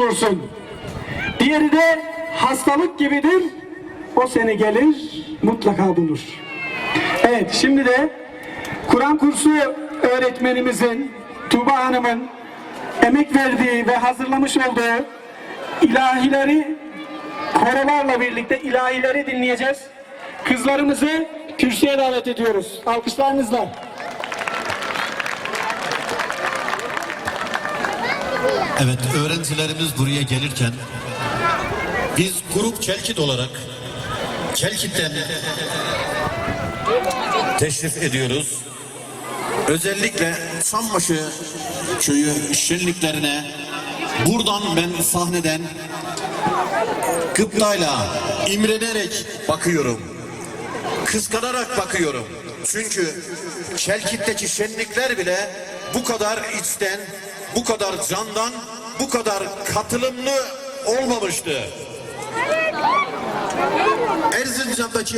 olursun. Diğeri de hastalık gibidir. O seni gelir mutlaka bulur. Evet şimdi de Kur'an kursu öğretmenimizin Tuğba Hanım'ın emek verdiği ve hazırlamış olduğu ilahileri korolarla birlikte ilahileri dinleyeceğiz. Kızlarımızı kürsüye davet ediyoruz. Alkışlarınızla. Evet, öğrencilerimiz buraya gelirken biz grup Kelkit olarak Kelkit'ten teşrif ediyoruz. Özellikle Çambaşı köyü şenliklerine buradan ben sahneden gıptayla imrenerek bakıyorum. Kıskanarak bakıyorum. Çünkü Kelkit'teki şenlikler bile bu kadar içten, bu kadar candan, bu kadar katılımlı olmamıştı. Erzincan'daki